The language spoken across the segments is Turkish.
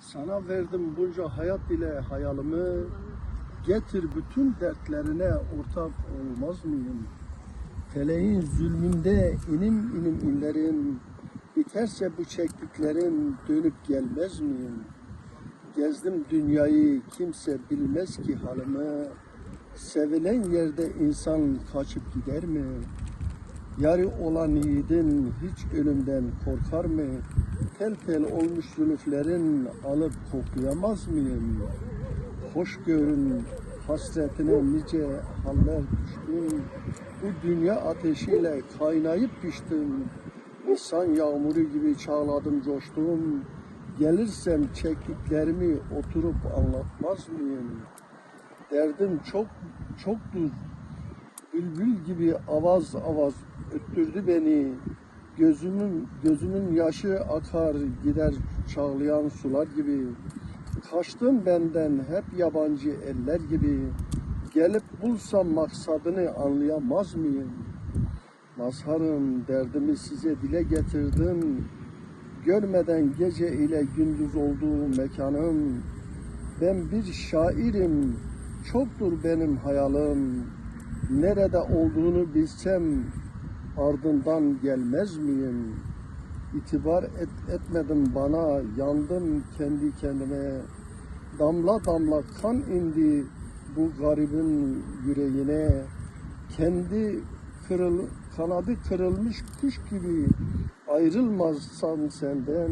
Sana verdim bunca hayat ile hayalimi. Getir bütün dertlerine ortak olmaz mıyım? Feleğin zulmünde inim inim inlerim. Biterse bu çektiklerim dönüp gelmez miyim? Gezdim dünyayı kimse bilmez ki halımı. Sevilen yerde insan kaçıp gider mi? Yarı olan yiğidin hiç ölümden korkar mı? Tel tel olmuş zülüflerin alıp koklayamaz mıyım? Hoş görün hasretine nice haller düştüm. Bu dünya ateşiyle kaynayıp piştim. İnsan yağmuru gibi çağladım coştum. Gelirsem çektiklerimi oturup anlatmaz mıyım? Derdim çok çoktur. Bülbül gibi avaz avaz öttürdü beni. Gözümün gözümün yaşı akar gider çağlayan sular gibi. Kaçtım benden hep yabancı eller gibi. Gelip bulsam maksadını anlayamaz mıyım? Mazharım derdimi size dile getirdim. Görmeden gece ile gündüz olduğu mekanım. Ben bir şairim, çoktur benim hayalim. Nerede olduğunu bilsem ardından gelmez miyim? İtibar et, etmedim bana, yandım kendi kendime. Damla damla kan indi bu garibin yüreğine. Kendi kırıl, kanadı kırılmış kuş gibi ayrılmazsam senden.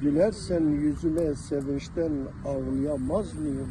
Gülersen yüzüme sevinçten ağlayamaz mıyım?